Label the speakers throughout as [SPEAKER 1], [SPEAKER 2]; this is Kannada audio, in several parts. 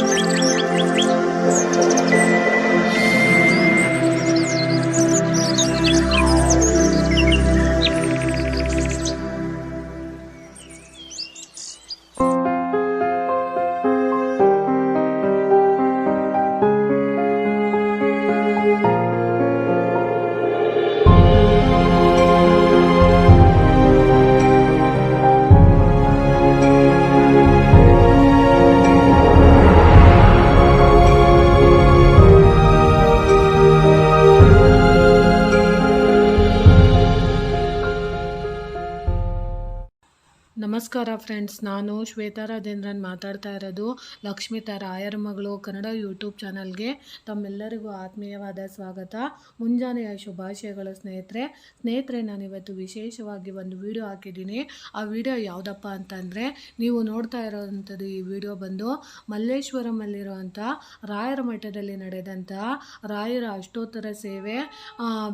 [SPEAKER 1] Thank you. ಫ್ರೆಂಡ್ಸ್ ನಾನು ಶ್ವೇತಾ ರಾಜೇಂದ್ರನ್ ಮಾತಾಡ್ತಾ ಇರೋದು ಲಕ್ಷ್ಮಿತಾ ರಾಯರ ಮಗಳು? ಕನ್ನಡ ಯೂಟ್ಯೂಬ್ ಚಾನಲ್ಗೆ ತಮ್ಮೆಲ್ಲರಿಗೂ ಆತ್ಮೀಯವಾದ ಸ್ವಾಗತ. ಮುಂಜಾನೆಯ ಶುಭಾಶಯಗಳು ಸ್ನೇಹಿತರೆ. ಸ್ನೇಹಿತರೆ ನಾನು ಇವತ್ತು ವಿಶೇಷವಾಗಿ ಒಂದು ವಿಡಿಯೋ ಹಾಕಿದ್ದೀನಿ. ಆ ವಿಡಿಯೋ ಯಾವುದಪ್ಪ ಅಂತಂದರೆ, ನೀವು ನೋಡ್ತಾ ಇರೋವಂಥದ್ದು ಈ ವಿಡಿಯೋ ಬಂದು ಮಲ್ಲೇಶ್ವರಮಲ್ಲಿರುವಂಥ ರಾಯರ ಮಠದಲ್ಲಿ ನಡೆದಂಥ ರಾಯರ ಅಷ್ಟೋತ್ತರ ಸೇವೆ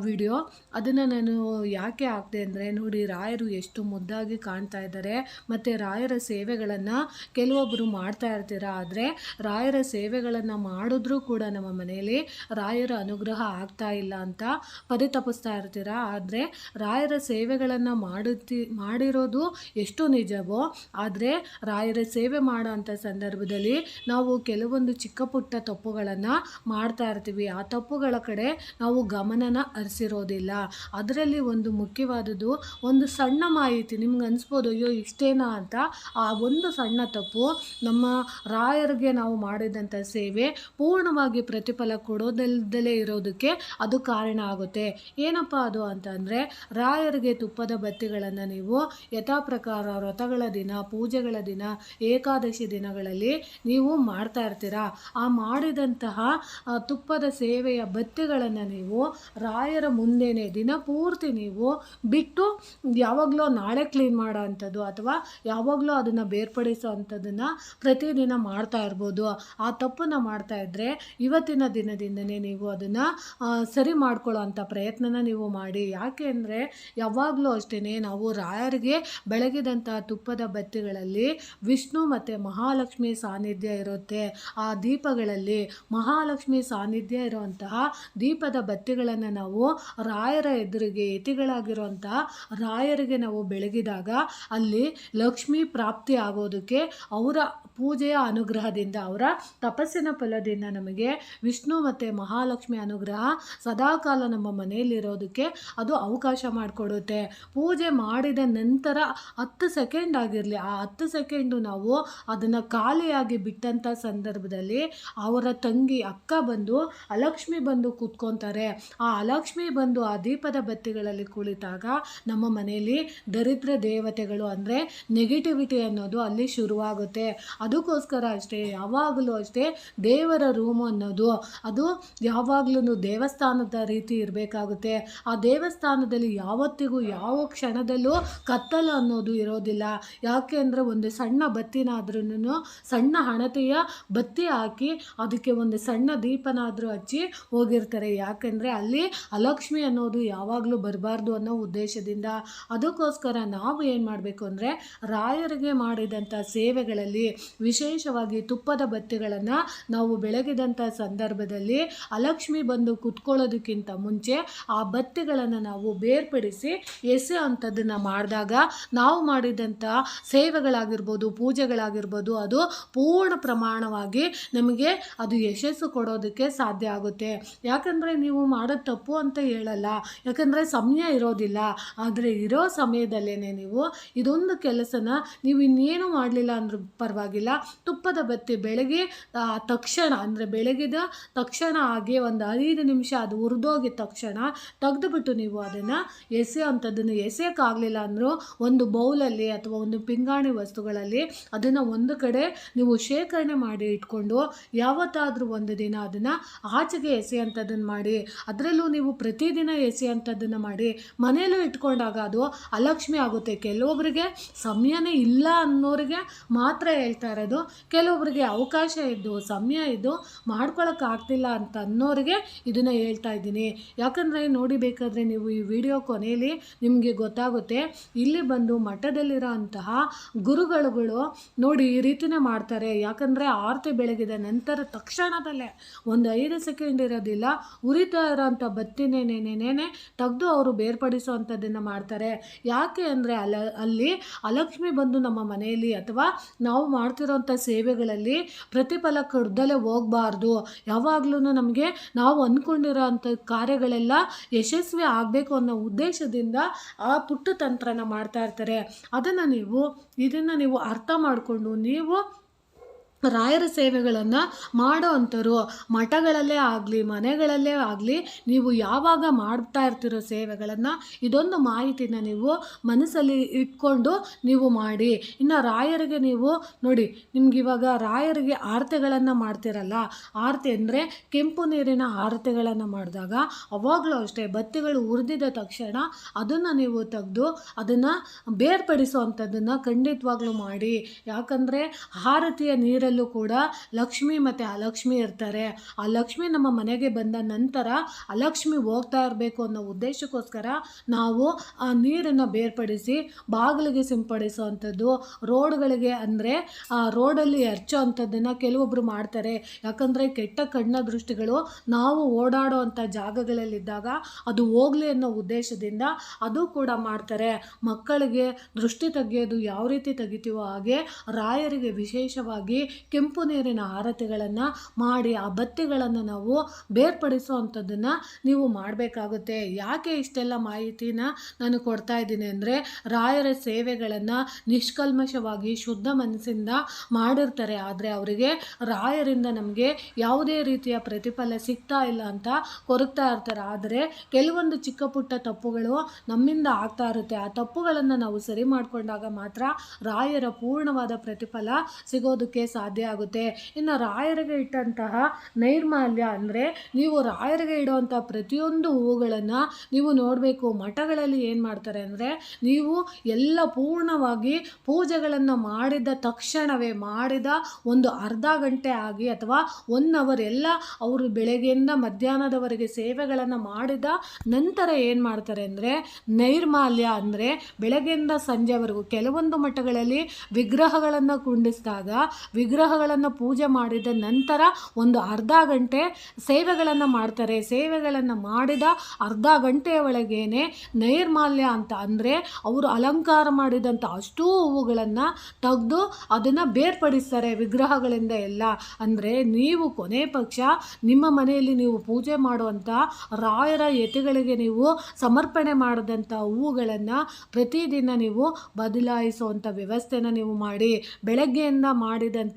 [SPEAKER 1] ವಿಡಿಯೋ ಅದನ್ನು ನಾನು ಯಾಕೆ ಹಾಕಿದೆ ಅಂದರೆ, ನೋಡಿ ರಾಯರು ಎಷ್ಟು ಮುದ್ದಾಗಿ ಕಾಣ್ತಾ ಇದ್ದಾರೆ, ಮತ್ತು ರಾಯರ ಸೇವೆಗಳನ್ನು ಕೆಲವೊಬ್ಬರು ಮಾಡ್ತಾ ಇರ್ತೀರ? ಆದರೆ ರಾಯರ ಸೇವೆಗಳನ್ನು ಮಾಡಿದ್ರೂ ಕೂಡ ನಮ್ಮ ಮನೆಯಲ್ಲಿ ರಾಯರ ಅನುಗ್ರಹ ಆಗ್ತಾ ಇಲ್ಲ ಅಂತ ಪರಿತಪಿಸ್ತಾ ಇರ್ತೀರ? ಆದರೆ ರಾಯರ ಸೇವೆಗಳನ್ನು ಮಾಡುತ್ತಿ, ಮಾಡಿರೋದು ಎಷ್ಟು ನಿಜವೋ, ಆದರೆ ರಾಯರ ಸೇವೆ ಮಾಡೋ ಅಂಥ ಸಂದರ್ಭದಲ್ಲಿ ನಾವು ಕೆಲವೊಂದು ಚಿಕ್ಕ ಪುಟ್ಟ ತಪ್ಪುಗಳನ್ನು ಮಾಡ್ತಾ ಇರ್ತೀವಿ. ಆ ತಪ್ಪುಗಳ ಕಡೆ ನಾವು ಗಮನನ ಹರಿಸಿರೋದಿಲ್ಲ. ಅದರಲ್ಲಿ ಒಂದು ಮುಖ್ಯವಾದದ್ದು ಒಂದು ಸಣ್ಣ ಮಾಹಿತಿ. ನಿಮ್ಗೆ ಅನಿಸ್ಬೋದು, ಅಯ್ಯೋ, ಇಷ್ಟೇನಾ? ಅಂತ ಆ ಒಂದು ಸಣ್ಣ ತಪ್ಪು ನಮ್ಮ ರಾಯರಿಗೆ ನಾವು ಮಾಡಿದಂಥ ಸೇವೆ ಪೂರ್ಣವಾಗಿ ಪ್ರತಿಫಲ ಕೊಡೋದಲ್ದಲೇ ಇರೋದಕ್ಕೆ ಅದು ಕಾರಣ ಆಗುತ್ತೆ. ಏನಪ್ಪ ಅದು ಅಂತಂದರೆ ರಾಯರಿಗೆ ತುಪ್ಪದ ಬತ್ತಿಗಳನ್ನು ನೀವು ಯಥಾ ಪ್ರಕಾರ ವ್ರತಗಳ ದಿನ, ಪೂಜೆಗಳ ದಿನ, ಏಕಾದಶಿ ದಿನಗಳಲ್ಲಿ ನೀವು ಮಾಡ್ತಾ ಇರ್ತೀರಾ? ಆ ಮಾಡಿದಂತಹ ತುಪ್ಪದ ಸೇವೆಯ ಬತ್ತಿಗಳನ್ನು ನೀವು ರಾಯರ ಮುಂದೆನೇ ದಿನಪೂರ್ತಿ ನೀವು ಬಿಟ್ಟು ಯಾವಾಗಲೂ ನಾಳೆ ಕ್ಲೀನ್ ಮಾಡೋ ಅಂಥದ್ದು ಅಥವಾ ಯಾವಾಗಲೂ ಅದನ್ನು ಬೇರ್ಪಡಿಸೋ ಅಂಥದ್ದನ್ನು ಪ್ರತಿದಿನ ಮಾಡ್ತಾ ಇರ್ಬೋದು. ಆ ತಪ್ಪನ್ನು ಮಾಡ್ತಾ ಇದ್ದರೆ ಇವತ್ತಿನ ದಿನದಿಂದನೇ ನೀವು ಅದನ್ನು ಸರಿ ಮಾಡ್ಕೊಳ್ಳೋ ಅಂಥ ಪ್ರಯತ್ನನ ನೀವು ಮಾಡಿ. ಯಾಕೆ ಅಂದರೆ ಯಾವಾಗಲೂ ಅಷ್ಟೇ ನಾವು ರಾಯರಿಗೆ ಬೆಳಗಿದಂಥ ತುಪ್ಪದ ಬತ್ತಿಗಳಲ್ಲಿ ವಿಷ್ಣು ಮತ್ತು ಮಹಾಲಕ್ಷ್ಮಿ ಸಾನ್ನಿಧ್ಯ ಇರುತ್ತೆ. ಆ ದೀಪಗಳಲ್ಲಿ ಮಹಾಲಕ್ಷ್ಮಿ ಸಾನ್ನಿಧ್ಯ ಇರುವಂತಹ ದೀಪದ ಬತ್ತಿಗಳನ್ನು ನಾವು ರಾಯರ ಎದುರಿಗೆ ಯತಿಗಳಾಗಿರುವಂತಹ ರಾಯರಿಗೆ ನಾವು ಬೆಳಗಿದಾಗ ಅಲ್ಲಿ ಲಕ್ಷ್ಮಿ ಪ್ರಾಪ್ತಿ ಆಗೋದಕ್ಕೆ ಅವರ ಪೂಜೆಯ ಅನುಗ್ರಹದಿಂದ, ಅವರ ತಪಸ್ಸಿನ ಫಲದಿಂದ ನಮಗೆ ವಿಷ್ಣು ಮತ್ತು ಮಹಾಲಕ್ಷ್ಮಿ ಅನುಗ್ರಹ ಸದಾಕಾಲ ನಮ್ಮ ಮನೆಯಲ್ಲಿರೋದಕ್ಕೆ ಅದು ಅವಕಾಶ ಮಾಡಿಕೊಡುತ್ತೆ. ಪೂಜೆ ಮಾಡಿದ ನಂತರ ಹತ್ತು ಸೆಕೆಂಡ್ ಆಗಿರಲಿ, ಆ ಹತ್ತು ಸೆಕೆಂಡು ನಾವು ಅದನ್ನು ಖಾಲಿಯಾಗಿ ಬಿಟ್ಟಂಥ ಸಂದರ್ಭದಲ್ಲಿ ಅವರ ತಂಗಿ ಅಕ್ಕ ಬಂದು, ಅಲಕ್ಷ್ಮಿ ಬಂದು ಕೂತ್ಕೊತಾರೆ. ಆ ಅಲಕ್ಷ್ಮಿ ಬಂದು ಆ ದೀಪದ ಬತ್ತಿಗಳಲ್ಲಿ ಕುಳಿತಾಗ ನಮ್ಮ ಮನೆಯಲ್ಲಿ ದರಿದ್ರ ದೇವತೆಗಳು ಅಂದರೆ ನೆಗೆಟಿವಿಟಿ ಅನ್ನೋದು ಅಲ್ಲಿ ಶುರುವಾಗುತ್ತೆ. ಅದಕ್ಕೋಸ್ಕರ ಅಷ್ಟೇ, ಯಾವಾಗಲೂ ಅಷ್ಟೇ ದೇವರ ರೂಮ್ ಅನ್ನೋದು, ಅದು ಯಾವಾಗಲೂ ದೇವಸ್ಥಾನದ ರೀತಿ ಇರಬೇಕಾಗುತ್ತೆ. ಆ ದೇವಸ್ಥಾನದಲ್ಲಿ ಯಾವತ್ತಿಗೂ ಯಾವ ಕ್ಷಣದಲ್ಲೂ ಕತ್ತಲು ಅನ್ನೋದು ಇರೋದಿಲ್ಲ. ಯಾಕೆ ಅಂದರೆ ಒಂದು ಸಣ್ಣ ಬತ್ತಿನಾದ್ರೂ ಸಣ್ಣ ಹಣತೆಯ ಬತ್ತಿ ಹಾಕಿ ಅದಕ್ಕೆ ಒಂದು ಸಣ್ಣ ದೀಪನಾದರೂ ಹಚ್ಚಿ ಹೋಗಿರ್ತಾರೆ. ಯಾಕೆಂದರೆ ಅಲ್ಲಿ ಅಲಕ್ಷ್ಮಿ ಅನ್ನೋದು ಯಾವಾಗಲೂ ಬರಬಾರ್ದು ಅನ್ನೋ ಉದ್ದೇಶದಿಂದ. ಅದಕ್ಕೋಸ್ಕರ ನಾವು ಏನು ಮಾಡಬೇಕು ಅಂದರೆ ರಾಯರಿಗೆ ಮಾಡಿದಂಥ ಸೇವೆಗಳಲ್ಲಿ ವಿಶೇಷವಾಗಿ ತುಪ್ಪದ ಬತ್ತಿಗಳನ್ನು ನಾವು ಬೆಳಗಿದಂಥ ಸಂದರ್ಭದಲ್ಲಿ ಅಲಕ್ಷ್ಮಿ ಬಂದು ಕುತ್ಕೊಳ್ಳೋದಕ್ಕಿಂತ ಮುಂಚೆ ಆ ಬತ್ತಿಗಳನ್ನು ನಾವು ಬೇರ್ಪಡಿಸಿ ಎಸೆ ಅಂಥದ್ದನ್ನು ಮಾಡಿದಾಗ ನಾವು ಮಾಡಿದಂಥ ಸೇವೆಗಳಾಗಿರ್ಬೋದು, ಪೂಜೆಗಳಾಗಿರ್ಬೋದು, ಅದು ಪೂರ್ಣ ಪ್ರಮಾಣವಾಗಿ ನಮಗೆ ಅದು ಯಶಸ್ಸು ಕೊಡೋದಕ್ಕೆ ಸಾಧ್ಯ ಆಗುತ್ತೆ. ಯಾಕಂದರೆ ನೀವು ಮಾಡೋದು ತಪ್ಪು ಅಂತ ಹೇಳಲ್ಲ. ಯಾಕಂದರೆ ಸಮಯ ಇರೋದಿಲ್ಲ. ಆದರೆ ಇರೋ ಸಮಯದಲ್ಲೇ ನೀವು ಇದೊಂದು ಕೆಲಸನ ನೀವು ಇನ್ನೇನು ಮಾಡಲಿಲ್ಲ ಅಂದ್ರೂ ಪರವಾಗಿಲ್ಲ. ತುಪ್ಪದ ಬತ್ತಿ ಬೆಳಗ್ಗೆ ತಕ್ಷಣ, ಅಂದರೆ ಬೆಳಗಿದ ತಕ್ಷಣ ಆಗಿ ಒಂದು ಐದು ನಿಮಿಷ ಅದು ಹುರಿದೋಗಿದ ತಕ್ಷಣ ತೆಗೆದುಬಿಟ್ಟು ನೀವು ಅದನ್ನು ಎಸೆಯೋವಂಥದ್ದನ್ನು ಎಸೆಯೋಕ್ಕಾಗಲಿಲ್ಲ ಅಂದರೂ ಒಂದು ಬೌಲಲ್ಲಿ ಅಥವಾ ಒಂದು ಪಿಂಗಾಣಿ ವಸ್ತುಗಳಲ್ಲಿ ಅದನ್ನು ಒಂದು ಕಡೆ ನೀವು ಶೇಖರಣೆ ಮಾಡಿ ಇಟ್ಕೊಂಡು ಯಾವತ್ತಾದರೂ ಒಂದು ದಿನ ಅದನ್ನು ಆಚೆಗೆ ಎಸೆಯೋಂಥದ್ದನ್ನು ಮಾಡಿ, ಅದರಲ್ಲೂ ನೀವು ಪ್ರತಿದಿನ ಎಸೆಯೋಂಥದ್ದನ್ನು ಮಾಡಿ ಮನೆಯಲ್ಲೂ ಇಟ್ಕೊಂಡಾಗ ಅದು ಅಲಕ್ಷ್ಮಿ ಆಗುತ್ತೆ. ಕೆಲವೊಬ್ಬರಿಗೆ ಸಮಯನೇ ಇಲ್ಲ ಅನ್ನೋರಿಗೆ ಮಾತ್ರ ಹೇಳ್ತಾ ಇರೋದು. ಕೆಲವೊಬ್ಬರಿಗೆ ಅವಕಾಶ ಇದ್ದು, ಸಮಯ ಇದ್ದು ಮಾಡ್ಕೊಳಕ್ಕಾಗ್ತಿಲ್ಲ ಅಂತ ಅನ್ನೋರಿಗೆ ಇದನ್ನು ಹೇಳ್ತಾ ಇದ್ದೀನಿ. ಯಾಕಂದರೆ ನೋಡಿ ಬೇಕಾದರೆ ನೀವು ಈ ವಿಡಿಯೋ ಕೊನೆಯಲ್ಲಿ ನಿಮಗೆ ಗೊತ್ತಾಗುತ್ತೆ, ಇಲ್ಲಿ ಬಂದು ಮಠದಲ್ಲಿರೋ ಗುರುಗಳುಗಳು ನೋಡಿ ಈ ರೀತಿನೇ ಮಾಡ್ತಾರೆ. ಯಾಕಂದರೆ ಆರತಿ ಬೆಳಗಿದ ನಂತರ ತಕ್ಷಣದಲ್ಲೇ ಒಂದು ಐದು ಸೆಕೆಂಡ್ ಇರೋದಿಲ್ಲ, ಉರಿತಾ ಇರೋಂಥ ಬತ್ತಿನೇನೇನೇನೆ ತೆಗೆದು ಅವರು ಬೇರ್ಪಡಿಸುವಂಥದ್ದನ್ನು ಮಾಡ್ತಾರೆ. ಯಾಕೆ ಅಂದರೆ ಅಲ, ಅಲ್ಲಿ ಅಲಕ್ಷ್ಮಿ ಬಂದು ನಮ್ಮ ಮನೆಯಲ್ಲಿ ಅಥವಾ ನಾವು ಮಾಡ್ತಿರೋಂಥ ಸೇವೆಗಳಲ್ಲಿ ಪ್ರತಿಫಲ ಕಡ್ದಲೇ ಹೋಗಬಾರ್ದು. ಯಾವಾಗಲೂ ನಮಗೆ ನಾವು ಅಂದ್ಕೊಂಡಿರೋ ಅಂಥ ಕಾರ್ಯಗಳೆಲ್ಲ ಯಶಸ್ವಿ ಆಗಬೇಕು ಅನ್ನೋ ಉದ್ದೇಶದಿಂದ ಆ ಪುಟ್ಟ ತಂತ್ರನ ಮಾಡ್ತಾ ಇರ್ತಾರೆ. ಅದನ್ನು ನೀವು, ಇದನ್ನು ನೀವು ಅರ್ಥ ಮಾಡಿಕೊಂಡು ನೀವು ರಾಯರ ಸೇವೆಗಳನ್ನು ಮಾಡೋ ಅಂಥವ್ರು, ಮಠಗಳಲ್ಲೇ ಆಗಲಿ, ಮನೆಗಳಲ್ಲೇ ಆಗಲಿ, ನೀವು ಯಾವಾಗ ಮಾಡ್ತಾ ಇರ್ತಿರೋ ಸೇವೆಗಳನ್ನು ಇದೊಂದು ಮಾಹಿತಿನ ನೀವು ಮನಸ್ಸಲ್ಲಿ ಇಟ್ಕೊಂಡು ನೀವು ಮಾಡಿ. ಇನ್ನು ರಾಯರಿಗೆ ನೀವು ನೋಡಿ ನಿಮ್ಗೆ ಇವಾಗ ರಾಯರಿಗೆ ಆರತಿಗಳನ್ನು ಮಾಡ್ತಿರಲ್ಲ, ಆರತಿ ಅಂದರೆ ಕೆಂಪು ನೀರಿನ ಆರತಿಗಳನ್ನು ಮಾಡಿದಾಗ ಅವಾಗಲೂ ಅಷ್ಟೇ ಬತ್ತಿಗಳು ಉರಿದಿದ ತಕ್ಷಣ ಅದನ್ನು ನೀವು ತೆಗೆದು ಅದನ್ನು ಬೇರ್ಪಡಿಸುವಂಥದ್ದನ್ನು ಖಂಡಿತವಾಗ್ಲೂ ಮಾಡಿ. ಯಾಕಂದರೆ ಆರತಿಯ ನೀರಲ್ಲೂ ಕೂಡ ಲಕ್ಷ್ಮಿ ಮತ್ತು ಅಲಕ್ಷ್ಮಿ ಇರ್ತಾರೆ. ಆ ಲಕ್ಷ್ಮಿ ನಮ್ಮ ಮನೆಗೆ ಬಂದ ನಂತರ ಅಲಕ್ಷ್ಮಿ ಹೋಗ್ತಾ ಇರಬೇಕು ಅನ್ನೋ ಉದ್ದೇಶಕ್ಕೋಸ್ಕರ ನಾವು ಆ ನೀರನ್ನು ಬೇರ್ಪಡಿಸಿ ಬಾಗಿಲಿಗೆ ಸಿಂಪಡಿಸುವಂಥದ್ದು. ರೋಡ್ಗಳಿಗೆ ಅಂದರೆ ಆ ರೋಡಲ್ಲಿ ಎರಚೋ ಅಂಥದ್ದನ್ನು ಕೆಲವೊಬ್ಬರು ಮಾಡ್ತಾರೆ. ಯಾಕಂದರೆ ಕೆಟ್ಟ ಕಣ್ಣ ದೃಷ್ಟಿಗಳು ನಾವು ಓಡಾಡೋ ಅಂಥ ಜಾಗಗಳಲ್ಲಿದ್ದಾಗ ಅದು ಹೋಗಲಿ ಅನ್ನೋ ಉದ್ದೇಶದಿಂದ ಅದು ಕೂಡ ಮಾಡ್ತಾರೆ. ಮಕ್ಕಳಿಗೆ ದೃಷ್ಟಿ ತೆಗೆಯೋದು ಯಾವ ರೀತಿ ತೆಗಿತೀವೋ ಹಾಗೆ ರಾಯರಿಗೆ ವಿಶೇಷವಾಗಿ ಕೆಂಪು ನೀರಿನ ಆರತಿಗಳನ್ನು ಮಾಡಿ ಆ ಬತ್ತಿಗಳನ್ನು ನಾವು ಬೇರ್ಪಡಿಸುವಂಥದ್ದನ್ನು ನೀವು ಮಾಡಬೇಕಾಗುತ್ತೆ. ಯಾಕೆ ಇಷ್ಟೆಲ್ಲ ಮಾಹಿತಿನ ನಾನು ಕೊಡ್ತಾ ಇದ್ದೀನಿ ಅಂದರೆ ರಾಯರ ಸೇವೆಗಳನ್ನು ನಿಷ್ಕಲ್ಮಶವಾಗಿ ಶುದ್ಧ ಮನಸ್ಸಿಂದ ಮಾಡಿರ್ತಾರೆ. ಆದರೆ ಅವರಿಗೆ ರಾಯರಿಂದ ನಮಗೆ ಯಾವುದೇ ರೀತಿಯ ಪ್ರತಿಫಲ ಸಿಗ್ತಾ ಇಲ್ಲ ಅಂತ ಕೊರಗ್ತಾ ಇರ್ತಾರೆ. ಆದರೆ ಕೆಲವೊಂದು ಚಿಕ್ಕ ಪುಟ್ಟ ತಪ್ಪುಗಳು ನಮ್ಮಿಂದ ಆಗ್ತಾ ಇರುತ್ತೆ. ಆ ತಪ್ಪುಗಳನ್ನು ನಾವು ಸರಿ ಮಾಡಿಕೊಂಡಾಗ ಮಾತ್ರ ರಾಯರ ಪೂರ್ಣವಾದ ಪ್ರತಿಫಲ ಸಿಗೋದಕ್ಕೆ ಸಾಧ್ಯ ಆಗುತ್ತೆ. ಇನ್ನು ರಾಯರಿಗೆ ಇಟ್ಟಂತಹ ನೈರ್ಮಾಲ್ಯ ಅಂದರೆ ನೀವು ರಾಯರಿಗೆ ಇಡುವಂಥ ಪ್ರತಿಯೊಂದು ಹೂಗಳನ್ನು ನೀವು ನೋಡಬೇಕು. ಮಠಗಳಲ್ಲಿ ಏನು ಮಾಡ್ತಾರೆ ಅಂದರೆ ನೀವು ಎಲ್ಲ ಪೂರ್ಣವಾಗಿ ಪೂಜೆಗಳನ್ನು ಮಾಡಿದ ತಕ್ಷಣವೇ ಮಾಡಿದ ಒಂದು ಅರ್ಧ ಗಂಟೆ ಆಗಿ ಅಥವಾ ಒನ್ ಅವರ್ ಎಲ್ಲ ಅವರು ಬೆಳಗ್ಗೆಯಿಂದ ಮಧ್ಯಾಹ್ನದವರೆಗೆ ಸೇವೆಗಳನ್ನು ಮಾಡಿದ ನಂತರ ಏನು ಮಾಡ್ತಾರೆ ಅಂದರೆ ನೈರ್ಮಾಲ್ಯ ಅಂದರೆ ಬೆಳಗ್ಗೆಯಿಂದ ಸಂಜೆವರೆಗೂ ಕೆಲವೊಂದು ಮಠಗಳಲ್ಲಿ ವಿಗ್ರಹಗಳನ್ನು ಕುಂಡಿಸಿದಾಗ ವಿಗ್ರಹಗಳನ್ನು ಪೂಜೆ ಮಾಡಿದ ನಂತರ ಒಂದು ಅರ್ಧ ಗಂಟೆ ಸೇವೆಗಳನ್ನು ಮಾಡ್ತಾರೆ. ಸೇವೆಗಳನ್ನು ಮಾಡಿದ ಅರ್ಧ ಗಂಟೆಯ ಒಳಗೇನೆ ನೈರ್ಮಾಲ್ಯ ಅಂತ ಅಂದರೆ ಅವರು ಅಲಂಕಾರ ಮಾಡಿದಂಥ ಅಷ್ಟೂ ಹೂವುಗಳನ್ನು ತೆಗೆದು ಅದನ್ನು ಬೇರ್ಪಡಿಸ್ತಾರೆ ವಿಗ್ರಹಗಳಿಂದ ಎಲ್ಲ. ಅಂದರೆ ನೀವು ಕೊನೆ ಪಕ್ಷ ನಿಮ್ಮ ಮನೆಯಲ್ಲಿ ನೀವು ಪೂಜೆ ಮಾಡುವಂಥ ರಾಯರ ಯತಿಗಳಿಗೆ ನೀವು ಸಮರ್ಪಣೆ ಮಾಡಿದಂಥ ಹೂವುಗಳನ್ನು ಪ್ರತಿದಿನ ನೀವು ಬದಲಾಯಿಸುವಂಥ ವ್ಯವಸ್ಥೆನ ನೀವು ಮಾಡಿ. ಬೆಳಗ್ಗೆಯಿಂದ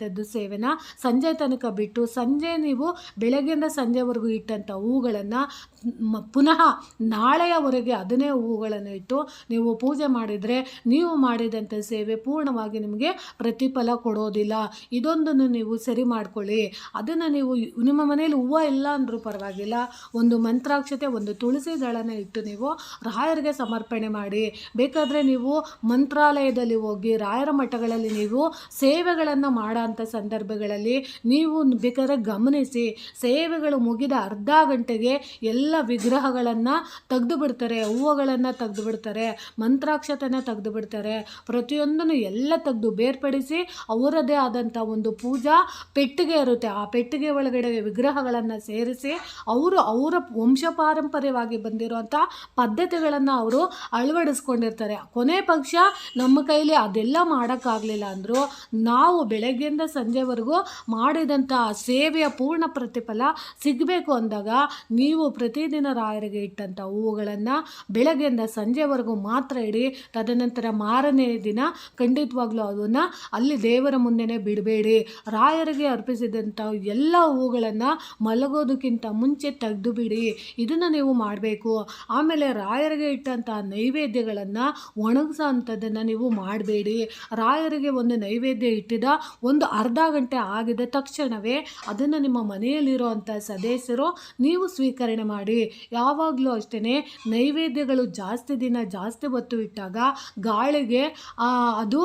[SPEAKER 1] ಮಾಡಿದಂಥದ್ದು ಸೇವೆನ ಸಂಜೆ ತನಕ ಬಿಟ್ಟು ಸಂಜೆ ನೀವು ಬೆಳಗ್ಗೆಯಿಂದ ಸಂಜೆವರೆಗೂ ಇಟ್ಟಂಥ ಹೂಗಳನ್ನು ಪುನಃ ನಾಳೆಯವರೆಗೆ ಅದನ್ನೇ ಹೂಗಳನ್ನು ಇಟ್ಟು ನೀವು ಪೂಜೆ ಮಾಡಿದರೆ ನೀವು ಮಾಡಿದಂಥ ಸೇವೆ ಪೂರ್ಣವಾಗಿ ನಿಮಗೆ ಪ್ರತಿಫಲ ಕೊಡೋದಿಲ್ಲ. ಇದೊಂದನ್ನು ನೀವು ಸರಿ ಮಾಡ್ಕೊಳ್ಳಿ. ಅದನ್ನು ನೀವು ನಿಮ್ಮ ಮನೇಲಿ ಹೂವು ಇಲ್ಲ ಅಂದರೂ ಪರವಾಗಿಲ್ಲ. ಒಂದು ಮಂತ್ರಾಕ್ಷತೆ, ಒಂದು ತುಳಸಿ ದಳನ ಇಟ್ಟು ನೀವು ರಾಯರಿಗೆ ಸಮರ್ಪಣೆ ಮಾಡಿ. ಬೇಕಾದರೆ ನೀವು ಮಂತ್ರಾಲಯದಲ್ಲಿ ಹೋಗಿ ರಾಯರ ಮಠಗಳಲ್ಲಿ ನೀವು ಸೇವೆಗಳನ್ನು ಮಾಡೋ ಅಂಥ ಸಂದರ್ಭಗಳಲ್ಲಿ ನೀವು ಬೇಕಾದ್ರೆ ಗಮನಿಸಿ, ಸೇವೆಗಳು ಮುಗಿದ ಅರ್ಧ ಗಂಟೆಗೆ ಎಲ್ಲ ವಿಗ್ರಹಗಳನ್ನು ತೆಗೆದು ಬಿಡ್ತಾರೆ, ಹೂವುಗಳನ್ನು ತೆಗೆದು ಬಿಡ್ತಾರೆ, ಮಂತ್ರಾಕ್ಷತೆನ ತೆಗೆದು ಬಿಡ್ತಾರೆ. ಪ್ರತಿಯೊಂದನ್ನು ಎಲ್ಲ ತೆಗೆದು ಬೇರ್ಪಡಿಸಿ ಅವರದೇ ಆದಂಥ ಒಂದು ಪೂಜಾ ಪೆಟ್ಟಿಗೆ ಇರುತ್ತೆ. ಆ ಪೆಟ್ಟಿಗೆ ಒಳಗಡೆ ವಿಗ್ರಹಗಳನ್ನು ಸೇರಿಸಿ ಅವರು ಅವರ ವಂಶ ಪಾರಂಪರ್ಯವಾಗಿ ಬಂದಿರುವಂಥ ಪದ್ಧತಿಗಳನ್ನು ಅವರು ಅಳವಡಿಸ್ಕೊಂಡಿರ್ತಾರೆ. ಕೊನೆ ಪಕ್ಷ ನಮ್ಮ ಕೈಲಿ ಅದೆಲ್ಲ ಮಾಡೋಕ್ಕಾಗಲಿಲ್ಲ ಅಂದರೂ ನಾವು ಬೆಳಗ್ಗೆಯಿಂದ ಸಂಜೆವರೆಗೂ ಮಾಡಿದಂಥ ಸೇವೆಯ ಪೂರ್ಣ ಪ್ರತಿಫಲ ಸಿಗಬೇಕು ಅಂದಾಗ ನೀವು ಪ್ರತಿದಿನ ರಾಯರಿಗೆ ಇಟ್ಟಂಥ ಹೂವುಗಳನ್ನು ಬೆಳಗ್ಗೆಯಿಂದ ಸಂಜೆವರೆಗೂ ಮಾತ್ರ ಇಡಿ, ತದನಂತರ ಮಾರನೇ ದಿನ ಖಂಡಿತವಾಗ್ಲೂ ಅದನ್ನು ಅಲ್ಲಿ ದೇವರ ಮುಂದೆನೇ ಬಿಡಬೇಡಿ. ರಾಯರಿಗೆ ಅರ್ಪಿಸಿದಂಥ ಎಲ್ಲ ಹೂಗಳನ್ನು ಮಲಗೋದಕ್ಕಿಂತ ಮುಂಚೆ ತೆಗೆದು ಬಿಡಿ. ಇದನ್ನು ನೀವು ಮಾಡಬೇಕು. ಆಮೇಲೆ ರಾಯರಿಗೆ ಇಟ್ಟಂಥ ನೈವೇದ್ಯಗಳನ್ನು ಒಣಗಿಸೋ ಅಂಥದ್ದನ್ನು ನೀವು ಮಾಡಬೇಡಿ. ರಾಯರಿಗೆ ಒಂದು ನೈವೇದ್ಯ ಇಟ್ಟಿದ ಒಂದು ಅರ್ಧ ಗಂಟೆ ಆಗಿದೆ ತಕ್ಷಣವೇ ಅದನ್ನು ನಿಮ್ಮ ಮನೆಯಲ್ಲಿರುವಂಥ ಸದಸ್ಯರು ನೀವು ಸ್ವೀಕರಣೆ ಮಾಡಿ. ಯಾವಾಗಲೂ ಅಷ್ಟೇ ನೈವೇದ್ಯಗಳು ಜಾಸ್ತಿ ದಿನ ಜಾಸ್ತಿ ಹೊತ್ತು ಇಟ್ಟಾಗ ಗಾಳಿಗೆ ಅದು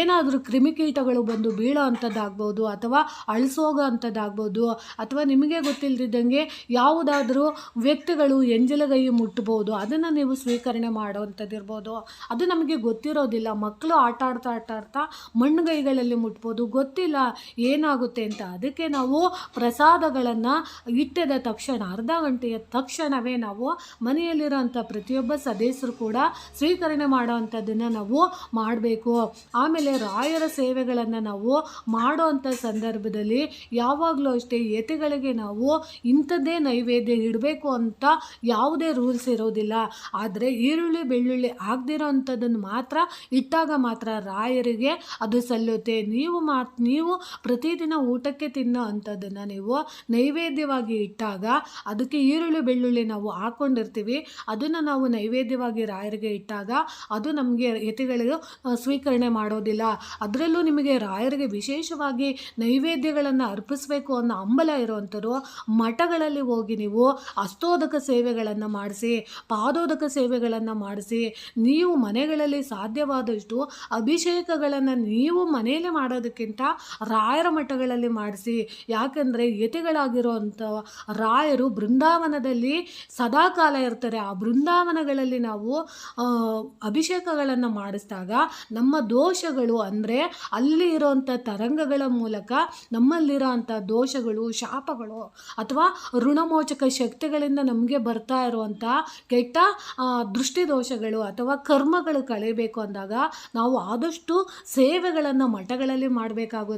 [SPEAKER 1] ಏನಾದರೂ ಕ್ರಿಮಿಕೀಟಗಳು ಬಂದು ಬೀಳೋ ಅಂಥದ್ದಾಗ್ಬೋದು ಅಥವಾ ಅಳಿಸೋಗೋ ಅಂಥದ್ದಾಗ್ಬೋದು ಅಥವಾ ನಿಮಗೆ ಗೊತ್ತಿಲ್ಲದಿದ್ದಂಗೆ ಯಾವುದಾದರೂ ವ್ಯಕ್ತಿಗಳು ಎಂಜಲಗೈ ಮುಟ್ಬೋದು ಅದನ್ನು ನೀವು ಸ್ವೀಕರಣೆ ಮಾಡೋವಂಥದ್ದಿರ್ಬೋದು. ಅದು ನಮಗೆ ಗೊತ್ತಿರೋದಿಲ್ಲ. ಮಕ್ಕಳು ಆಟ ಆಡ್ತಾ ಆಟ ಆಡ್ತಾ ಮಣ್ಣುಗೈಗಳಲ್ಲಿ ಮುಟ್ಬೋದು. ಗೊತ್ತಿಲ್ಲ ಏನಾಗುತ್ತೆ ಅಂತ ಅದಕ್ಕೆ ನಾವು ಪ್ರಸಾದಗಳನ್ನು ಇಟ್ಟಿದ ತಕ್ಷಣ, ಅರ್ಧ ಗಂಟೆಯ ತಕ್ಷಣವೇ ನಾವು ಮನೆಯಲ್ಲಿರೋಂಥ ಪ್ರತಿಯೊಬ್ಬ ಸದಸ್ಯರು ಕೂಡ ಸ್ವೀಕರಣೆ ಮಾಡೋವಂಥದ್ದನ್ನು ನಾವು ಮಾಡಬೇಕು. ಆಮೇಲೆ ರಾಯರ ಸೇವೆಗಳನ್ನು ನಾವು ಮಾಡೋವಂಥ ಸಂದರ್ಭದಲ್ಲಿ ಯಾವಾಗಲೂ ಅಷ್ಟೇ ಯತಿಗಳಿಗೆ ನಾವು ಇಂಥದ್ದೇ ನೈವೇದ್ಯ ಇಡಬೇಕು ಅಂತ ಯಾವುದೇ ರೂಲ್ಸ್ ಇರೋದಿಲ್ಲ. ಆದರೆ ಈರುಳ್ಳಿ, ಬೆಳ್ಳುಳ್ಳಿ ಆಗದಿರೋ ಅಂಥದ್ದನ್ನು ಮಾತ್ರ ಇಟ್ಟಾಗ ಮಾತ್ರ ರಾಯರಿಗೆ ಅದು ಸಲ್ಲುತ್ತೆ. ನೀವು ಮಾತ್ ನೀವು ಪ್ರತಿದಿನ ಊಟಕ್ಕೆ ತಿನ್ನೋ ಅಂಥದ್ದನ್ನು ನೀವು ನೈವೇದ್ಯವಾಗಿ ಇಟ್ಟಾಗ ಅದಕ್ಕೆ ಈರುಳ್ಳಿ, ಬೆಳ್ಳುಳ್ಳಿ ನಾವು ಹಾಕ್ಕೊಂಡಿರ್ತೀವಿ ಅದನ್ನು ನಾವು ನೈವೇದ್ಯವಾಗಿ ರಾಯರಿಗೆ ಇಟ್ಟಾಗ ಅದು ನಮಗೆ ಯತಿಗಳಿಗೆ ಸ್ವೀಕರಣೆ ಮಾಡೋದಿಲ್ಲ. ಅದರಲ್ಲೂ ನಿಮಗೆ ರಾಯರಿಗೆ ವಿಶೇಷವಾಗಿ ನೈವೇದ್ಯಗಳನ್ನು ಅರ್ಪಿಸಬೇಕು ಅನ್ನೋ ಹಂಬಲ ಇರುವಂಥರು ಮಠಗಳಲ್ಲಿ ಹೋಗಿ ನೀವು ಅಸ್ತೋದಕ ಸೇವೆಗಳನ್ನು ಮಾಡಿಸಿ, ಪಾದೋದಕ ಸೇವೆಗಳನ್ನು ಮಾಡಿಸಿ, ನೀವು ಮನೆಗಳಲ್ಲಿ ಸಾಧ್ಯವಾದಷ್ಟು ಅಭಿಷೇಕಗಳನ್ನು ನೀವು ಮನೆಯಲ್ಲೇ ಮಾಡೋದಕ್ಕಿಂತ ರಾಯರ ಮಠಗಳಲ್ಲಿ ಮಾಡಿಸಿ, ಯಾಕೆಂದರೆ ಯತಿಗಳಾಗಿರುವಂಥ ರಾಯರು ಬೃಂದಾವನದಲ್ಲಿ ಸದಾಕಾಲ ಇರ್ತಾರೆ. ಆ ಬೃಂದಾವನಗಳಲ್ಲಿ ನಾವು ಅಭಿಷೇಕಗಳನ್ನು ಮಾಡಿಸಿದಾಗ ನಮ್ಮ ದೋಷಗಳು ಅಂದರೆ ಅಲ್ಲಿ ಇರೋವಂಥ ತರಂಗಗಳ ಮೂಲಕ ನಮ್ಮಲ್ಲಿರೋ ಅಂಥ ದೋಷಗಳು, ಶಾಪಗಳು ಅಥವಾ ಋಣಮೋಚಕ ಶಕ್ತಿಗಳಿಂದ ನಮಗೆ ಬರ್ತಾ ಇರುವಂಥ ಕೆಟ್ಟ ದೃಷ್ಟಿದೋಷಗಳು ದೃಷ್ಟಿ ದೋಷಗಳು ಅಥವಾ ಕರ್ಮಗಳು ಕಳೆಯಬೇಕು ಅಂದಾಗ ನಾವು ಆದಷ್ಟು ಸೇವೆಗಳನ್ನು ಮಠಗಳಲ್ಲಿ ಮಾಡಬೇಕಾಗುತ್ತೆ.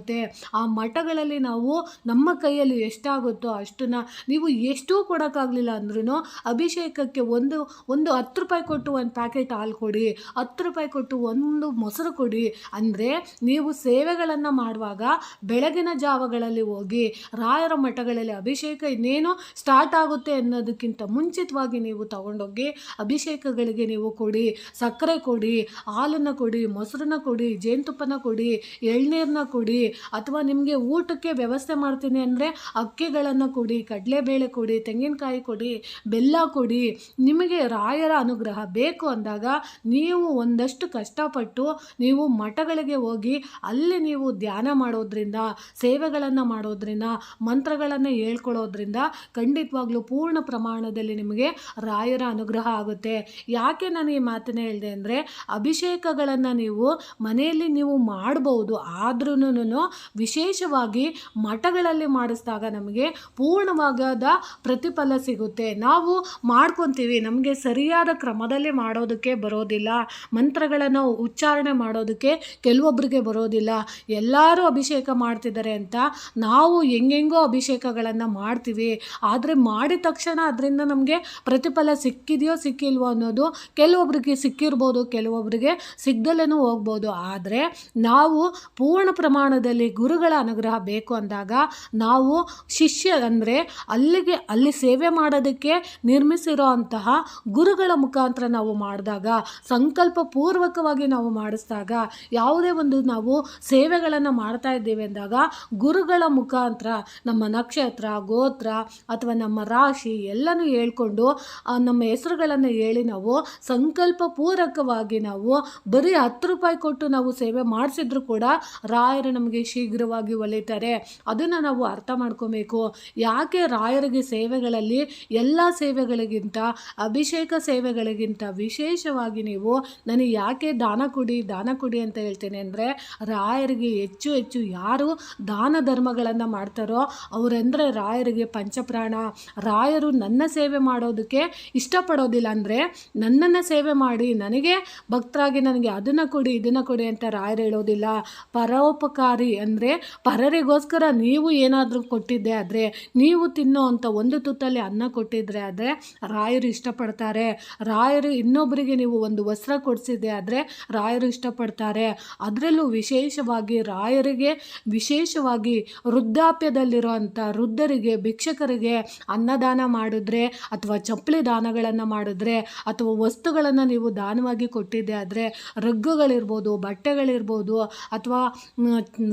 [SPEAKER 1] ಆ ಮಠಗಳಲ್ಲಿ ನಾವು ನಮ್ಮ ಕೈಯಲ್ಲಿ ಎಷ್ಟಾಗುತ್ತೋ ಅಷ್ಟನ್ನ ನೀವು ಎಷ್ಟೂ ಕೊಡೋಕ್ಕಾಗಲಿಲ್ಲ ಅಂದ್ರೂ ಅಭಿಷೇಕಕ್ಕೆ ಒಂದು ಒಂದು ಹತ್ತು ರೂಪಾಯಿ ಕೊಟ್ಟು ಒಂದು ಪ್ಯಾಕೆಟ್ ಹಾಲು ಕೊಡಿ, ಹತ್ತು ರೂಪಾಯಿ ಕೊಟ್ಟು ಒಂದು ಮೊಸರು ಕೊಡಿ. ಅಂದರೆ ನೀವು ಸೇವೆಗಳನ್ನು ಮಾಡುವಾಗ ಬೆಳಗಿನ ಜಾವಗಳಲ್ಲಿ ಹೋಗಿ ರಾಯರ ಮಠಗಳಲ್ಲಿ ಅಭಿಷೇಕ ಇನ್ನೇನು ಸ್ಟಾರ್ಟ್ ಆಗುತ್ತೆ ಅನ್ನೋದಕ್ಕಿಂತ ಮುಂಚಿತವಾಗಿ ನೀವು ತಗೊಂಡೋಗಿ ಅಭಿಷೇಕಗಳಿಗೆ ನೀವು ಕೊಡಿ. ಸಕ್ಕರೆ ಕೊಡಿ, ಹಾಲನ್ನು ಕೊಡಿ, ಮೊಸರನ್ನ ಕೊಡಿ ಜೇನುತುಪ್ಪನ ಕೊಡಿ ಎಳ್ನೀರನ್ನ ಕೊಡಿ. ಅಥವಾ ನಿಮಗೆ ಊಟಕ್ಕೆ ವ್ಯವಸ್ಥೆ ಮಾಡ್ತೀನಿ ಅಂದರೆ ಅಕ್ಕಿಗಳನ್ನು ಕೊಡಿ, ಕಡಲೆಬೇಳೆ ಕೊಡಿ, ತೆಂಗಿನಕಾಯಿ ಕೊಡಿ, ಬೆಲ್ಲ ಕೊಡಿ. ನಿಮಗೆ ರಾಯರ ಅನುಗ್ರಹ ಬೇಕು ಅಂದಾಗ ನೀವು ಒಂದಷ್ಟು ಕಷ್ಟಪಟ್ಟು ನೀವು ಮಠಗಳಿಗೆ ಹೋಗಿ ಅಲ್ಲಿ ನೀವು ಧ್ಯಾನ ಮಾಡೋದ್ರಿಂದ, ಸೇವೆಗಳನ್ನು ಮಾಡೋದ್ರಿಂದ, ಮಂತ್ರಗಳನ್ನು ಹೇಳ್ಕೊಳ್ಳೋದ್ರಿಂದ ಖಂಡಿತವಾಗ್ಲೂ ಪೂರ್ಣ ಪ್ರಮಾಣದಲ್ಲಿ ನಿಮಗೆ ರಾಯರ ಅನುಗ್ರಹ ಆಗುತ್ತೆ. ಯಾಕೆ ನಾನು ಈ ಮಾತನ್ನ ಹೇಳಿದೆ ಅಂದರೆ ಅಭಿಷೇಕಗಳನ್ನು ನೀವು ಮನೆಯಲ್ಲಿ ನೀವು ಮಾಡಬಹುದು ಆದ್ರೂ ವಿಶೇಷವಾಗಿ ಮಠಗಳಲ್ಲಿ ಮಾಡಿಸಿದಾಗ ನಮಗೆ ಪೂರ್ಣವಾದ ಪ್ರತಿಫಲ ಸಿಗುತ್ತೆ. ನಾವು ಮಾಡ್ಕೊತೀವಿ. ನಮಗೆ ಸರಿಯಾದ ಕ್ರಮದಲ್ಲಿ ಮಾಡೋದಕ್ಕೆ ಬರೋದಿಲ್ಲ. ಮಂತ್ರಗಳನ್ನು ಉಚ್ಚಾರಣೆ ಮಾಡೋದಕ್ಕೆ ಕೆಲವೊಬ್ಬರಿಗೆ ಬರೋದಿಲ್ಲ. ಎಲ್ಲರೂ ಅಭಿಷೇಕ ಮಾಡ್ತಿದ್ದಾರೆ ಅಂತ ನಾವು ಹೆಂಗೆಂಗೋ ಅಭಿಷೇಕಗಳನ್ನು ಮಾಡ್ತೀವಿ. ಆದರೆ ಮಾಡಿದ ತಕ್ಷಣ ಅದರಿಂದ ನಮಗೆ ಪ್ರತಿಫಲ ಸಿಕ್ಕಿದೆಯೋ ಸಿಕ್ಕಿಲ್ವೋ ಅನ್ನೋದು ಕೆಲವೊಬ್ಬರಿಗೆ ಸಿಕ್ಕಿರ್ಬೋದು ಕೆಲವೊಬ್ಬರಿಗೆ ಸಿಗ್ದಲೇನೂ ಹೋಗ್ಬೋದು. ಆದರೆ ನಾವು ಪೂರ್ಣ ಪ್ರಮಾಣದಲ್ಲಿ ಗುರುಗಳ ಅನುಗ್ರಹ ಬೇಕು ಅಂದಾಗ ನಾವು ಶಿಷ್ಯ ಅಂದರೆ ಅಲ್ಲಿಗೆ, ಅಲ್ಲಿ ಸೇವೆ ಮಾಡೋದಕ್ಕೆ ನಿರ್ಮಿಸಿರೋ ಅಂತಹ ಗುರುಗಳ ಮುಖಾಂತರ ನಾವು ಮಾಡಿದಾಗ, ಸಂಕಲ್ಪ ಪೂರ್ವಕವಾಗಿ ನಾವು ಮಾಡಿಸಿದಾಗ, ಯಾವುದೇ ಒಂದು ನಾವು ಸೇವೆಗಳನ್ನು ಮಾಡ್ತಾ ಇದ್ದೇವೆ ಅಂದಾಗ ಗುರುಗಳ ಮುಖಾಂತರ ನಮ್ಮ ನಕ್ಷತ್ರ, ಗೋತ್ರ ಅಥವಾ ನಮ್ಮ ರಾಶಿ ಎಲ್ಲನೂ ಹೇಳ್ಕೊಂಡು ನಮ್ಮ ಹೆಸರುಗಳನ್ನು ಹೇಳಿ ನಾವು ಸಂಕಲ್ಪ ಪೂರಕವಾಗಿ ನಾವು ಬರೀ ಹತ್ತು ರೂಪಾಯಿ ಕೊಟ್ಟು ನಾವು ಸೇವೆ ಮಾಡಿಸಿದ್ರು ಕೂಡ ರಾಯರು ನಮಗೆ ಶೀಘ್ರವಾಗಿ ಒಲಿತಾರೆ, ಅದನ್ನು ನಾವು ಅರ್ಥ ಮಾಡ್ಕೋಬೇಕು. ಯಾಕೆ ರಾಯರಿಗೆ ಸೇವೆಗಳಲ್ಲಿ, ಎಲ್ಲ ಸೇವೆಗಳಿಗಿಂತ, ಅಭಿಷೇಕ ಸೇವೆಗಳಿಗಿಂತ ವಿಶೇಷವಾಗಿ ನೀವು, ನನಗೆ ಯಾಕೆ ದಾನ ಕೊಡಿ ದಾನ ಕೊಡಿ ಅಂತ ಹೇಳ್ತೇನೆ ಅಂದರೆ, ರಾಯರಿಗೆ ಹೆಚ್ಚು ಹೆಚ್ಚು ಯಾರು ದಾನ ಧರ್ಮಗಳನ್ನು ಮಾಡ್ತಾರೋ, ಅವರೆಂದರೆ ರಾಯರಿಗೆ ಪಂಚಪ್ರಾಣ. ರಾಯರು ನನ್ನ ಸೇವೆ ಮಾಡೋದಕ್ಕೆ ಇಷ್ಟಪಡೋದಿಲ್ಲ ಅಂದರೆ, ನನ್ನನ್ನು ಸೇವೆ ಮಾಡಿ, ನನಗೆ ಭಕ್ತರಾಗಿ ನನಗೆ ಅದನ್ನು ಕೊಡಿ, ಇದನ್ನು ಕೊಡಿ ಅಂತ ರಾಯರು ಹೇಳೋದಿಲ್ಲ. ಪರೋಪಕಾರಿ ಅಂದರೆ ಪರರಿಗೋಸ್ಕರ ನೀವು ಏನಾದರೂ ಕೊಟ್ಟಿದ್ದೆ ಆದರೆ ನೀವು ತಿನ್ನೋ ಅಂಥ ಒಂದು ತುತ್ತಲ್ಲಿ ಅನ್ನ ಕೊಟ್ಟಿದ್ರೆ ಆದರೆ ರಾಯರು ಇಷ್ಟಪಡ್ತಾರೆ. ರಾಯರು ಇನ್ನೊಬ್ಬರಿಗೆ ನೀವು ಒಂದು ವಸ್ತ್ರ ಕೊಡಿಸಿದ್ದೆ ಆದರೆ ರಾಯರು ಇಷ್ಟಪಡ್ತಾರೆ. ಅದರಲ್ಲೂ ವಿಶೇಷವಾಗಿ ರಾಯರಿಗೆ ವಿಶೇಷವಾಗಿ ವೃದ್ಧಾಪ್ಯದಲ್ಲಿರೋ ಅಂಥ ವೃದ್ಧರಿಗೆ, ಭಿಕ್ಷಕರಿಗೆ ಅನ್ನದಾನ ಮಾಡಿದ್ರೆ ಅಥವಾ ಚಪ್ಪಲಿ ದಾನಗಳನ್ನು ಮಾಡಿದ್ರೆ ಅಥವಾ ವಸ್ತುಗಳನ್ನು ನೀವು ದಾನವಾಗಿ ಕೊಟ್ಟಿದ್ದೆ ಆದರೆ ರಗ್ಗುಗಳಿರ್ಬೋದು, ಬಟ್ಟೆಗಳಿರ್ಬೋದು ಅಥವಾ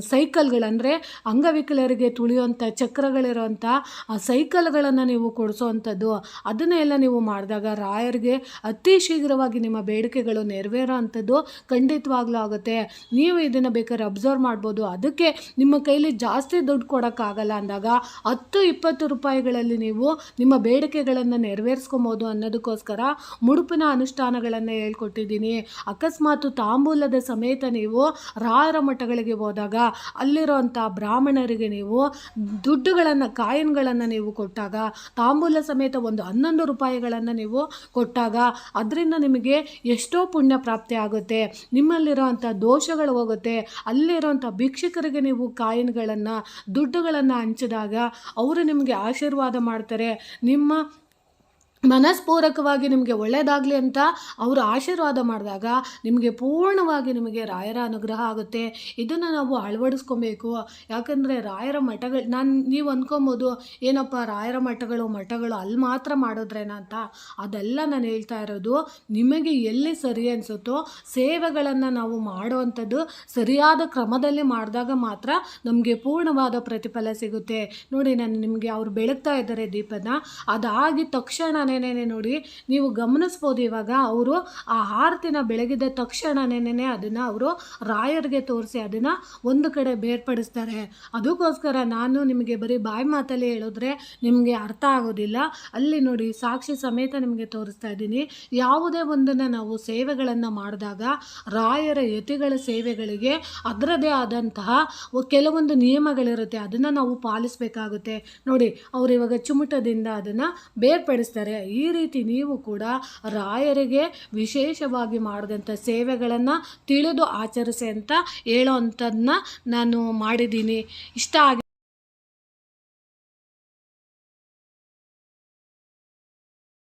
[SPEAKER 1] ಸೈಕಲ್ಗಳಂದರೆ ಅಂಗವಿಕಲರಿಗೆ ತುಳಿಯುವಂಥ ಚಕ್ರಗಳಿರುವಂಥ ಆ ಸೈಕಲ್ಗಳನ್ನು ನೀವು ಕೊಡಿಸೋವಂಥದ್ದು ಅದನ್ನೆಲ್ಲ ನೀವು ಮಾಡಿದಾಗ ರಾಯರಿಗೆ ಅತಿ ಶೀಘ್ರವಾಗಿ ನಿಮ್ಮ ಬೇಡಿಕೆಗಳು ನೆರವೇರೋ ಅಂಥದ್ದು ಖಂಡಿತವಾಗ್ಲೂ ಆಗುತ್ತೆ. ನೀವು ಇದನ್ನು ಬೇಕಾದ್ರೆ ಅಬ್ಸರ್ವ್ ಮಾಡ್ಬೋದು. ಅದಕ್ಕೆ ನಿಮ್ಮ ಕೈಲಿ ಜಾಸ್ತಿ ದುಡ್ಡು ಕೊಡೋಕ್ಕಾಗಲ್ಲ ಅಂದಾಗ ಹತ್ತು ಇಪ್ಪತ್ತು ರೂಪಾಯಿಗಳಲ್ಲಿ ನೀವು ನಿಮ್ಮ ಬೇಡಿಕೆಗಳನ್ನು ನೆರವೇರಿಸ್ಕೊಬೋದು ಅನ್ನೋದಕ್ಕೋಸ್ಕರ ಮುಡುಪಿನ ಅನುಷ್ಠಾನಗಳನ್ನು ಹೇಳ್ಕೊಟ್ಟಿದ್ದೀನಿ. ಅಕಸ್ಮಾತ್ ತಾಂಬೂಲದ ಸಮೇತ ನೀವು ರಾಯರ ಮಠಗಳಿಗೆ ಹೋದಾಗ ಅಲ್ಲಿರೋಂಥ ಬ್ರಾಹ್ಮಣರಿಗೆ ನೀವು ದುಡ್ಡುಗಳನ್ನು, ಕಾಯಿನ್ಗಳನ್ನು ನೀವು ಕೊಟ್ಟಾಗ, ತಾಂಬೂಲ ಸಮೇತ ಒಂದು ಹನ್ನೊಂದು ರೂಪಾಯಿಗಳನ್ನು ನೀವು ಕೊಟ್ಟಾಗ ಅದರಿಂದ ನಿಮಗೆ ಎಷ್ಟೋ ಪುಣ್ಯ ಪ್ರಾಪ್ತಿ ಆಗುತ್ತೆ. ನಿಮ್ಮಲ್ಲಿರೋಂಥ ದೋಷಗಳು ಹೋಗುತ್ತೆ. ಅಲ್ಲಿರೋಂಥ ಭಿಕ್ಷಕರಿಗೆ ನೀವು ಕಾಯಿನ್ಗಳನ್ನು, ದುಡ್ಡುಗಳನ್ನು ಹಂಚಿದಾಗ ಅವರು ನಿಮಗೆ ಆಶೀರ್ವಾದ ಮಾಡ್ತಾರೆ. ನಿಮ್ಮ ಮನಸ್ಪೂರ್ವಕವಾಗಿ ನಿಮಗೆ ಒಳ್ಳೆಯದಾಗಲಿ ಅಂತ ಅವರು ಆಶೀರ್ವಾದ ಮಾಡಿದಾಗ ನಿಮಗೆ ಪೂರ್ಣವಾಗಿ ನಿಮಗೆ ರಾಯರ ಅನುಗ್ರಹ ಆಗುತ್ತೆ. ಇದನ್ನು ನಾವು ಅಳವಡಿಸ್ಕೊಬೇಕು. ಯಾಕಂದರೆ ರಾಯರ ಮಠಗಳು, ನಾನು ನೀವು ಅಂದ್ಕೊಬೋದು ಏನಪ್ಪ ರಾಯರ ಮಠಗಳು ಮಠಗಳು ಅಲ್ಲಿ ಮಾತ್ರ ಮಾಡೋದ್ರೇನ ಅಂತ? ಅದೆಲ್ಲ ನಾನು ಹೇಳ್ತಾ ಇರೋದು ನಿಮಗೆ ಎಲ್ಲಿ ಸರಿ ಅನಿಸುತ್ತೋ ಸೇವೆಗಳನ್ನು ನಾವು ಮಾಡುವಂಥದ್ದು ಸರಿಯಾದ ಕ್ರಮದಲ್ಲಿ ಮಾಡಿದಾಗ ಮಾತ್ರ ನಮಗೆ ಪೂರ್ಣವಾದ ಪ್ರತಿಫಲ ಸಿಗುತ್ತೆ. ನೋಡಿ, ನಾನು ನಿಮಗೆ ಅವ್ರು ಬೆಳಗ್ತಾ ಇದ್ದಾರೆ ದೀಪನ. ಅದಾಗಿದ ತಕ್ಷಣನೇ ನೋಡಿ, ನೀವು ಗಮನಿಸ್ಬೋದು ಇವಾಗ ಅವರು ಆ ಆರತಿನ ಬೆಳಗಿದ ತಕ್ಷಣನೇ ಅದನ್ನು ಅವರು ರಾಯರಿಗೆ ತೋರಿಸಿ ಅದನ್ನು ಒಂದು ಕಡೆ ಬೇರ್ಪಡಿಸ್ತಾರೆ. ಅದಕ್ಕೋಸ್ಕರ ನಾನು ನಿಮಗೆ ಬರೀ ಬಾಯಿ ಮಾತಲ್ಲಿ ಹೇಳಿದ್ರೆ ನಿಮಗೆ ಅರ್ಥ ಆಗೋದಿಲ್ಲ. ಅಲ್ಲಿ ನೋಡಿ ಸಾಕ್ಷಿ ಸಮೇತ ನಿಮಗೆ ತೋರಿಸ್ತಾ ಇದ್ದೀನಿ. ಯಾವುದೇ ಒಂದನ್ನು ನಾವು ಸೇವೆಗಳನ್ನು ಮಾಡಿದಾಗ ರಾಯರ ಯತಿಗಳ ಸೇವೆಗಳಿಗೆ ಅದರದೇ ಆದಂತಹ ಕೆಲವೊಂದು ನಿಯಮಗಳಿರುತ್ತೆ. ಅದನ್ನು ನಾವು ಪಾಲಿಸಬೇಕಾಗುತ್ತೆ. ನೋಡಿ, ಅವರು ಇವಾಗ ಚುಮುಟದಿಂದ ಅದನ್ನು ಬೇರ್ಪಡಿಸ್ತಾರೆ. ಈ ರೀತಿ ನೀವು ಕೂಡ ರಾಯರಿಗೆ ವಿಶೇಷವಾಗಿ ಮಾಡಿದಂಥ ಸೇವೆಗಳನ್ನು ತಿಳಿದು ಆಚರಿಸಿ ಅಂತ ಹೇಳೋ ನಾನು ಮಾಡಿದ್ದೀನಿ. ಇಷ್ಟ ಆಗಿ